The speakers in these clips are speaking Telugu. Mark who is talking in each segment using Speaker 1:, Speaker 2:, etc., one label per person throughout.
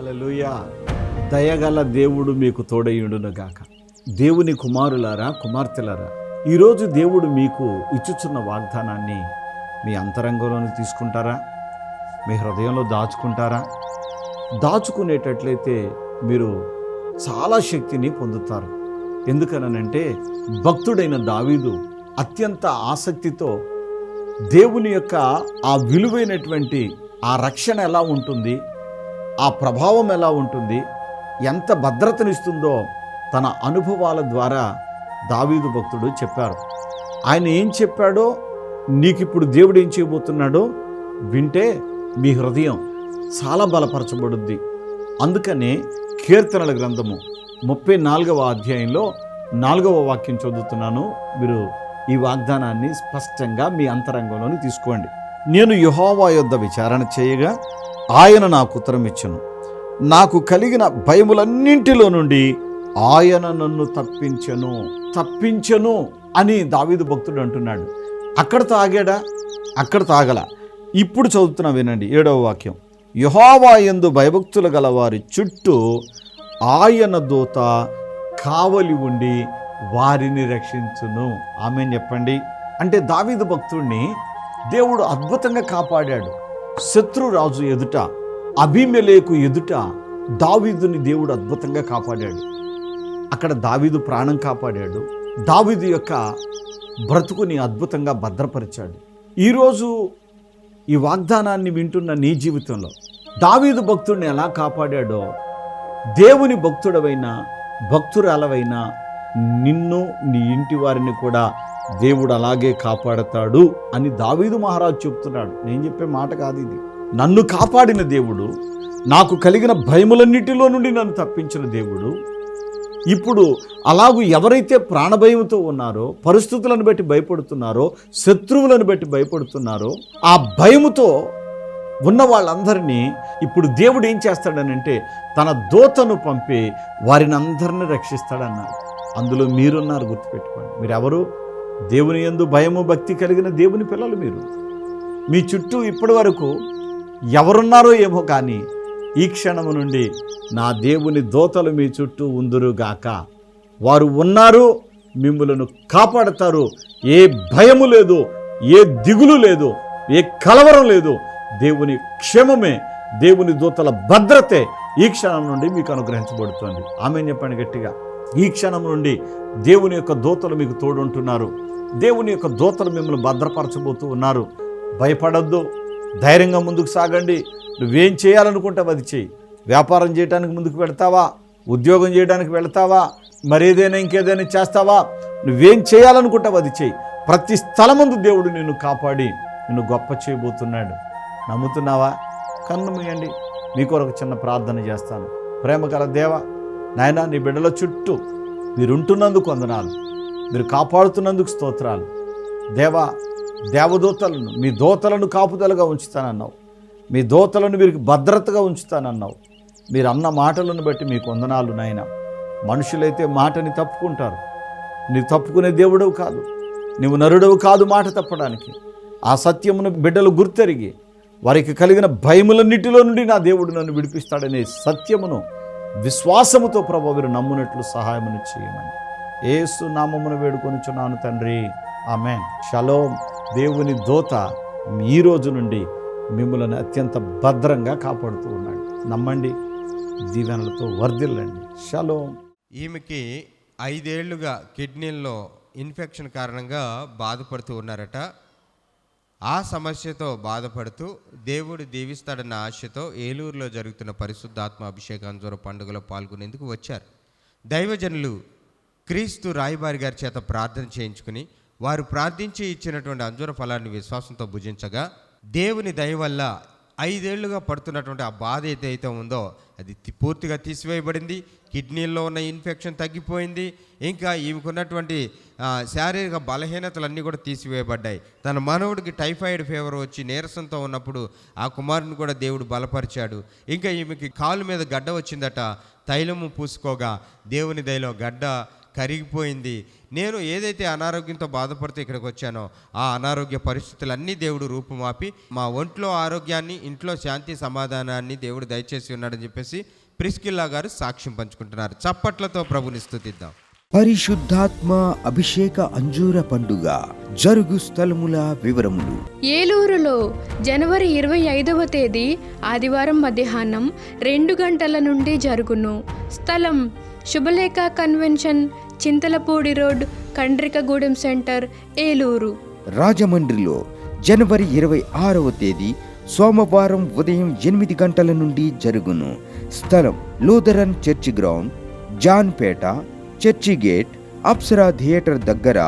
Speaker 1: హల్లెలూయా. దయగల దేవుడు మీకు తోడయుండును గాక దేవుని కుమారులారా కుమార్తెలారా ఈరోజు దేవుడు మీకు ఇచ్చుచున్న వాగ్దానాన్ని మీ అంతరంగంలోని తీసుకుంటారా? మీ హృదయంలో దాచుకుంటారా? దాచుకునేటట్లయితే మీరు చాలా శక్తిని పొందుతారు. ఎందుకనంటే భక్తుడైన దావీదు అత్యంత ఆసక్తితో దేవుని యొక్క ఆ విలువైనటువంటి ఆ రక్షణ ఎలా ఉంటుంది? ఆ ప్రభావం ఎలా ఉంటుంది? ఎంత భద్రతనిస్తుందో తన అనుభవాల ద్వారా దావీదు భక్తుడు చెప్పారు ఆయన ఏం చెప్పాడో నీకు ఇప్పుడు దేవుడు ఏం చేయబోతున్నాడో వింటే మీ హృదయం చాలా బలపరచబడుద్ది. అందుకనే కీర్తనల గ్రంథము ముప్పై నాలుగవ అధ్యాయంలో నాలుగవ వాక్యం చదువుతున్నాను. మీరు ఈ వాగ్దానాన్ని స్పష్టంగా మీ అంతరంగంలోని తీసుకోండి. నేను యుహోవా యొద్ద విచారణ చేయగా ఆయన నాకు ఉత్తరం ఇచ్చను. నాకు కలిగిన భయములన్నింటిలో నుండి ఆయన నన్ను తప్పించను. తప్పించను అని దావీదు భక్తుడు అంటున్నాడు. అక్కడ తాగాడా? అక్కడ తాగల. ఇప్పుడు చదువుతున్నా వినండి ఏడవ వాక్యం. యహోవా ఎందు భయభక్తులు గల వారి చుట్టూ ఆయన దూత కావలి ఉండి వారిని రక్షించును. ఆమె చెప్పండి. అంటే దావీదు భక్తుడిని దేవుడు అద్భుతంగా కాపాడాడు. శత్రురాజు ఎదుట అభిమలేకు ఎదుట దావీదుని దేవుడు అద్భుతంగా కాపాడాడు. అక్కడ దావీదు ప్రాణం కాపాడాడు. దావీదు యొక్క బ్రతుకుని అద్భుతంగా భద్రపరిచాడు. ఈరోజు ఈ వాగ్దానాన్ని వింటున్న నీ జీవితంలో దావీదు భక్తుడిని ఎలా కాపాడాడో దేవుని భక్తుడవైన భక్తురాలవైన నిన్ను నీ ఇంటి వారిని కూడా దేవుడు అలాగే కాపాడతాడు అని దావీదు మహారాజు చెప్తున్నాడు. నేను చెప్పే మాట కాదు ఇది. నన్ను కాపాడిన దేవుడు నాకు కలిగిన భయములన్నిటిలో నుండి నన్ను తప్పించిన దేవుడు ఇప్పుడు అలాగూ ఎవరైతే ప్రాణభయంతో ఉన్నారో పరిస్థితులను బట్టి భయపడుతున్నారో శత్రువులను బట్టి భయపడుతున్నారో ఆ భయముతో ఉన్న వాళ్ళందరినీ ఇప్పుడు దేవుడు ఏం చేస్తాడనంటే తన దూతను పంపి వారిని అందరిని రక్షిస్తాడన్నాడు. అందులో మీరున్నారు గుర్తుపెట్టుకోండి. మీరెవరు? దేవుని ఎందు భయము భక్తి కలిగిన దేవుని పిల్లలు మీరు. మీ చుట్టూ ఇప్పటి వరకు ఎవరున్నారో ఏమో కానీ ఈ క్షణము నుండి నా దేవుని దోతలు మీ చుట్టూ ఉందురుగాక. వారు ఉన్నారు మిమ్ములను కాపాడతారు. ఏ భయము లేదు ఏ దిగులు లేదు ఏ కలవరం లేదు. దేవుని క్షేమమే దేవుని దూతల భద్రతే ఈ క్షణం నుండి మీకు అనుగ్రహించబడుతుంది. ఆమె చెప్పండి గట్టిగా. ఈ క్షణం నుండి దేవుని యొక్క దూతలు మీకు తోడుంటున్నారు. దేవుని యొక్క దూతలు మిమ్మల్ని భద్రపరచబోతూ ఉన్నారు. భయపడద్దు. ధైర్యంగా ముందుకు సాగండి. నువ్వేం చేయాలనుకుంటావు అది చెయ్యి వ్యాపారం చేయడానికి ముందుకు పెడతావా ఉద్యోగం చేయడానికి వెళతావా? మరేదైనా ఇంకేదైనా చేస్తావా? నువ్వేం చేయాలనుకుంటావు అది చెయ్యి ప్రతి స్థలమందు దేవుడు నిన్ను కాపాడి నిన్ను గొప్ప చేయబోతున్నాడు. నమ్ముతున్నావా? కన్ను మూయండి. మీ కొరకు చిన్న ప్రార్థన చేస్తాను. ప్రేమ గల దేవ నాయన నీ బిడ్డల చుట్టూ మీరుంటున్నందుకు వందనాలు. మీరు కాపాడుతున్నందుకు స్తోత్రాలు. దేవా దేవదూతలను మీ దోతలను కాపుదలుగా ఉంచుతానన్నావు. మీ దోతలను మీరు భద్రతగా ఉంచుతానన్నావు. మీరు అన్న మాటలను బట్టి మీకు వందనాలు నాయన. మనుషులైతే మాటని తప్పుకుంటారు. నీవు తప్పుకునే దేవుడవు కాదు. నీవు నరుడవు కాదు మాట తప్పడానికి. ఆ సత్యమును బిడ్డలు గుర్తెరిగి వారికి కలిగిన భయములన్నిటిలో నుండి నా దేవుడు నన్ను విడిపిస్తాడనే సత్యమును విశ్వాసముతో ప్రభు మీరు నమ్మునట్లు సహాయమును చేయమని. ఏసు నామమును వేడుకొనుచున్నాను తండ్రి. ఆమె షలోం. దేవుని దోత ఈ రోజు నుండి మిమ్మల్ని అత్యంత భద్రంగా కాపాడుతూ ఉన్నాడు. నమ్మండి దీవెనలతో వర్ధిల్లండి. షలోం.
Speaker 2: ఈమెకి ఐదేళ్ళుగా కిడ్నీల్లో ఇన్ఫెక్షన్ కారణంగా బాధపడుతూ ఉన్నారట. ఆ సమస్యతో బాధపడుతూ దేవుడు దీవిస్తాడన్న ఆశతో ఏలూరులో జరుగుతున్న పరిశుద్ధాత్మ అభిషేకాంజోర పండుగలో పాల్గొనేందుకు వచ్చారు. దైవజనులు క్రీస్తు రాయబారి గారి చేత ప్రార్థన చేయించుకుని వారు ప్రార్థించి ఇచ్చినటువంటి అంజుర ఫలాన్ని విశ్వాసంతో భుజించగా దేవుని దయ వల్ల ఐదేళ్ళుగా పడుతున్నటువంటి ఆ బాధ ఏదైతే ఉందో అది పూర్తిగా తీసివేయబడింది. కిడ్నీల్లో ఉన్న ఇన్ఫెక్షన్ తగ్గిపోయింది. ఇంకా ఈమెకున్నటువంటి శారీరక బలహీనతలన్నీ కూడా తీసివేయబడ్డాయి. తన మనవుడికి టైఫాయిడ్ ఫీవర్ వచ్చి నీరసంతో ఉన్నప్పుడు ఆ కుమారుని కూడా దేవుడు బలపరిచాడు. ఇంకా ఈమెకి కాలు మీద గడ్డ వచ్చిందట. తైలము పూసుకోగా దేవుని దయలో గడ్డ కరిగిపోయింది. నేను ఏదైతే అనారోగ్యంతో బాధపడుతూ ఇక్కడికి వచ్చానో ఆ అనారోగ్య పరిస్థితులన్నీ దేవుడు రూపుమాపి మా ఒంట్లో ఆరోగ్యాన్ని ఇంట్లో శాంతి సమాధానాన్ని దేవుడు దయచేసి ఉన్నాడని చెప్పేసి ప్రిస్కిల్లా గారు సాక్ష్యం పంచుకుంటున్నారు. చప్పట్లతో ప్రభుని స్తుతిద్దాం
Speaker 3: పరిశుద్ధాత్మ అభిషేక అంజూర పండుగ జరుగు స్థలముల వివరములు.
Speaker 4: ఏలూరులో జనవరి ఇరవై ఐదవ తేదీ ఆదివారం మధ్యాహ్నం రెండు గంటల నుండి జరుగును. స్థలం Subhalekha convention Chintalapudi road Kandrikagudem centre Eluru.
Speaker 3: రాజమండ్రిలో జనవరి ఇరవై ఆరవ తేదీ సోమవారం ఉదయం ఎనిమిది గంటల నుండి జరుగును. స్థలం Lutheran church ground Janpeta church gate Apsara theatre దగ్గర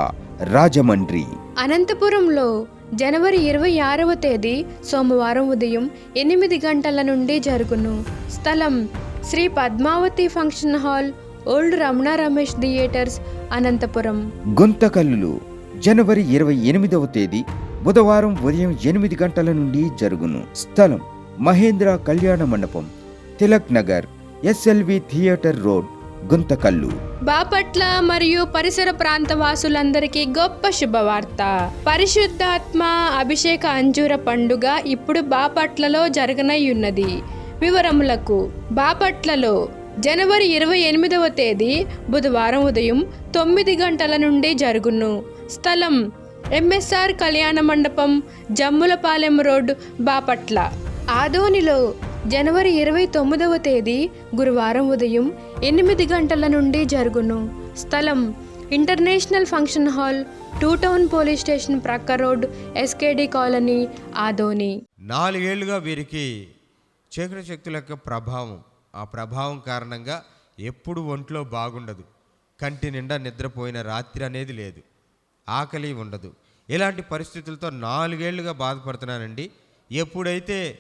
Speaker 3: రాజమండ్రి.
Speaker 4: అనంతపురంలో జనవరి ఇరవై ఆరవ తేదీ సోమవారం ఉదయం ఎనిమిది గంటల నుండి జరుగును. స్థలం Sri Padmavathi function hall old Ramana Ramesh theatres Anantapuram.
Speaker 3: గుంతకల్లులు జనవరి ఇరవై ఎనిమిదవ తేదీ బుధవారం ఉదయం ఎనిమిది గంటల నుండి జరుగును. స్థలం Mahendra Kalyana Mandapam Tilak Nagar SLV theatre road Guntakal.
Speaker 4: Bapatla మరియు పరిసర ప్రాంత వాసులందరికీ గొప్ప శుభవార్త. పరిశుద్ధాత్మ అభిషేక అంజూర పండుగ ఇప్పుడు బాపట్లలో జరగనయ్యున్నది వివరములకు బాపట్లలో జనవరి ఇరవై ఎనిమిదవ తేదీ బుధవారం ఉదయం తొమ్మిది గంటల నుండి జరుగును. స్థలం ఎంఎస్ఆర్ కళ్యాణ మండపం జమ్ములపాలెం రోడ్ బాపట్ల. ఆదోనిలో జనవరి ఇరవై తొమ్మిదవ తేదీ గురువారం ఉదయం ఎనిమిది గంటల నుండి జరుగును. స్థలం international function hall two town police station ప్రక్క రోడ్ ఎస్కేడి కాలనీ ఆదోని.
Speaker 2: నాలుగేళ్ళుగా వీరికి చీకటి శక్తుల యొక్క ప్రభావం. ఆ ప్రభావం కారణంగా ఎప్పుడు ఒంట్లో బాగుండదు. కంటి నిండా నిద్రపోయిన రాత్రి అనేది లేదు. ఆకలి ఉండదు. ఇలాంటి పరిస్థితులతో నాలుగేళ్ళుగా బాధపడుతున్నానండి. ఎప్పుడైతే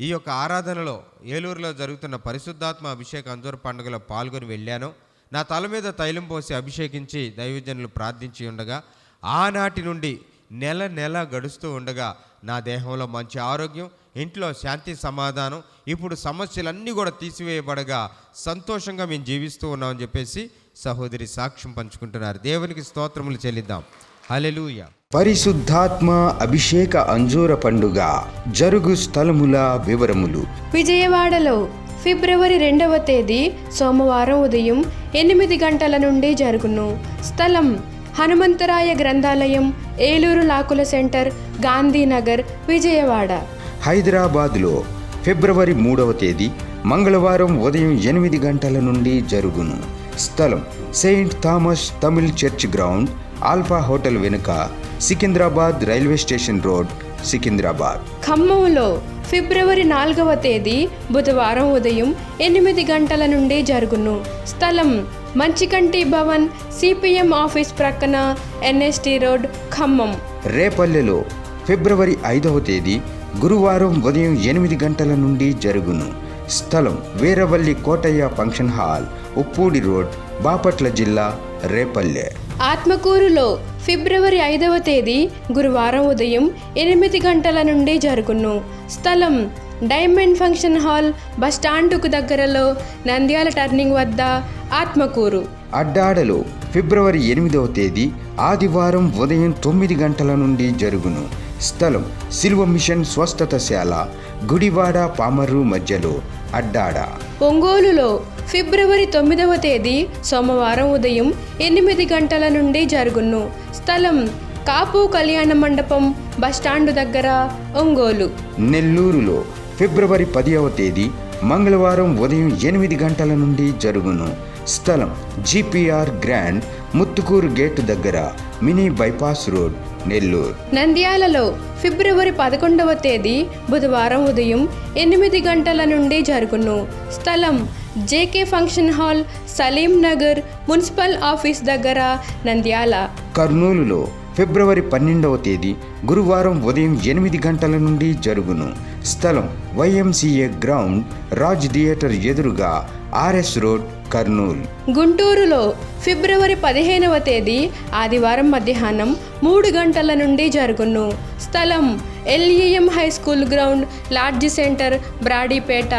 Speaker 2: ఈ యొక్క ఆరాధనలో ఏలూరులో జరుగుతున్న పరిశుద్ధాత్మ అభిషేక అంజూర పండుగలో పాల్గొని వెళ్ళానో నా తల మీద తైలం పోసి అభిషేకించి దైవజనులు ప్రార్థించి ఉండగా ఆనాటి నుండి నెల నెల గడుస్తూ ఉండగా నా దేహంలో మంచి ఆరోగ్యం ఇంట్లో శాంతి సమాధానం ఇప్పుడు సమస్యలన్నీ కూడా తీసివేయబడగా సంతోషంగా మేము జీవిస్తూ ఉన్నామని చెప్పేసి సహోదరి సాక్ష్యం పంచుకుంటున్నారు. దేవునికి స్తోత్రములు చెల్లిద్దాం. హల్లెలూయా.
Speaker 3: పరిశుద్ధాత్మ అభిషేక అంజూర పండుగ జరుగు స్థలముల వివరములు.
Speaker 4: విజయవాడలో ఫిబ్రవరి రెండవ తేదీ సోమవారం ఉదయం ఎనిమిది గంటల నుండి జరుగును. స్థలం హనుమంతరాయ గ్రంథాలయం ఏలూరు లాకుల సెంటర్ గాంధీనగర్ విజయవాడ.
Speaker 3: హైదరాబాద్లో ఫిబ్రవరి మూడవ తేదీ మంగళవారం ఉదయం ఎనిమిది గంటల నుండి జరుగును. స్థలం Saint Thomas Tamil church ground Alpha hotel వెనుక Secunderabad railway station road Secunderabad.
Speaker 4: ఖమ్మంలో ఫిబ్రవరి నాలుగవ తేదీ బుధవారం ఉదయం ఎనిమిది గంటల నుండి జరుగును. స్థలం మంచికంటి భవన్ సిపిఎం ఆఫీస్ ప్రక్కన ఎన్ఎస్టి రోడ్ ఖమ్మం.
Speaker 3: రేపల్లెలో ఫిబ్రవరి ఐదవ తేదీ గురువారం ఉదయం ఎనిమిది గంటల నుండి జరుగును. స్థలం Veeravalli Kotaiah function hall Uppudi road Bapatla జిల్లా రేపల్లె.
Speaker 4: ఆత్మకూరులో ఫిబ్రవరి ఐదవ తేదీ గురువారం ఉదయం ఎనిమిది గంటల నుండి జరుగును. స్థలం డైమండ్ ఫంక్షన్ హాల్ బస్టాండుకు దగ్గరలో నంద్యాల టర్నింగ్ వద్ద ఆత్మకూరు.
Speaker 3: అడ్డాడలో ఫిబ్రవరి ఎనిమిదవ తేదీ ఆదివారం ఉదయం తొమ్మిది గంటల నుండి జరుగును. స్థలం సిల్వ మిషన్ స్వస్థతశాల గుడివాడ పామర్రు మధ్యలో అడ్డాడ.
Speaker 4: ఒంగోలులో ఫిబ్రవరి తొమ్మిదవ తేదీ సోమవారం ఉదయం ఎనిమిది గంటల నుండి జరుగును. స్థలం కాపు కళ్యాణ మండపం బస్టాండు దగ్గర ఒంగోలు.
Speaker 3: నెల్లూరులో ఫిబ్రవరి పదివ తేదీ మంగళవారం ఉదయం ఎనిమిది గంటల నుండి జరుగును. స్థలం జిపిఆర్ గ్రాండ్ ముత్తుకూరు గేటు దగ్గర మినీ బైపాస్ రోడ్ నెల్లూరు.
Speaker 4: నంద్యాలలో ఫిబ్రవరి పదకొండవ తేదీ బుధవారం ఉదయం ఎనిమిది గంటల నుండి జరుగును. స్థలం JK function hall Saleem Nagar municipal office దగ్గర నంద్యాల.
Speaker 3: కర్నూలులో ఫిబ్రవరి పన్నెండవ తేదీ గురువారం ఉదయం ఎనిమిది గంటల నుండి జరుగును. స్థలం వైఎంసీఏ గ్రౌండ్ రాజ్ థియేటర్ ఎదురుగా ఆర్ఎస్ రోడ్ కర్నూలు.
Speaker 4: గుంటూరులో ఫిబ్రవరి పదిహేనవ తేదీ ఆదివారం మధ్యాహ్నం మూడు గంటల నుండి జరుగును. స్థలం LEM high school ground lodge centre Brodipet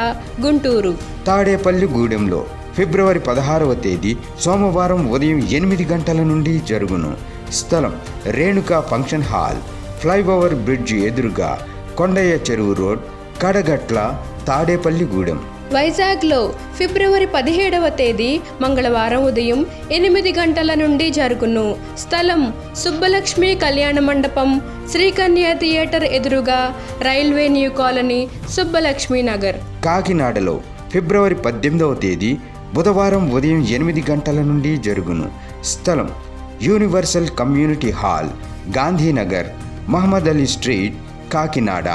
Speaker 4: Guntur.
Speaker 3: Tadepalli గూడెంలో ఫిబ్రవరి పదహారవ తేదీ సోమవారం ఉదయం ఎనిమిది గంటల నుండి జరుగును. స్థలం Renuka function hall flyover bridge ఎదురుగా కొండయ్య చెరువు రోడ్ కడగట్ల తాడేపల్లిగూడెం
Speaker 4: వైజాగ్లో ఫిబ్రవరి పదిహేడవ తేదీ మంగళవారం ఉదయం ఎనిమిది గంటల నుండి జరుగును. స్థలం సుబ్బలక్ష్మి కళ్యాణ మండపం శ్రీకన్య థియేటర్ ఎదురుగా railway new colony Subbalakshmi Nagar.
Speaker 3: కాకినాడలో ఫిబ్రవరి పద్దెనిమిదవ తేదీ బుధవారం ఉదయం ఎనిమిది గంటల నుండి జరుగును. స్థలం universal community hall Gandhinagar Mohammad Ali street Kakinada.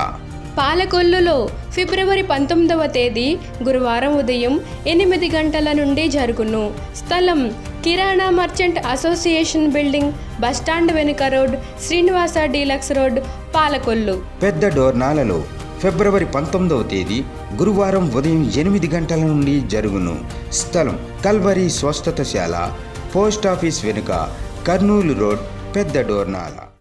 Speaker 4: పాలకొల్లులో ఫిబ్రవరి పంతొమ్మిదవ తేదీ గురువారం ఉదయం ఎనిమిది గంటల నుండి జరుగును. స్థలం కిరాణా merchant association building bus stand వెనుక road Srinivasa deluxe road Palakollu.
Speaker 3: పెద్ద డోర్నాలలో ఫిబ్రవరి పంతొమ్మిదవ తేదీ గురువారం ఉదయం ఎనిమిది గంటల నుండి జరుగును. స్థలం కల్వరి స్వస్థతశాల పోస్ట్ ఆఫీస్ వెనుక కర్నూలు రోడ్ పెద్ద డోర్నాల.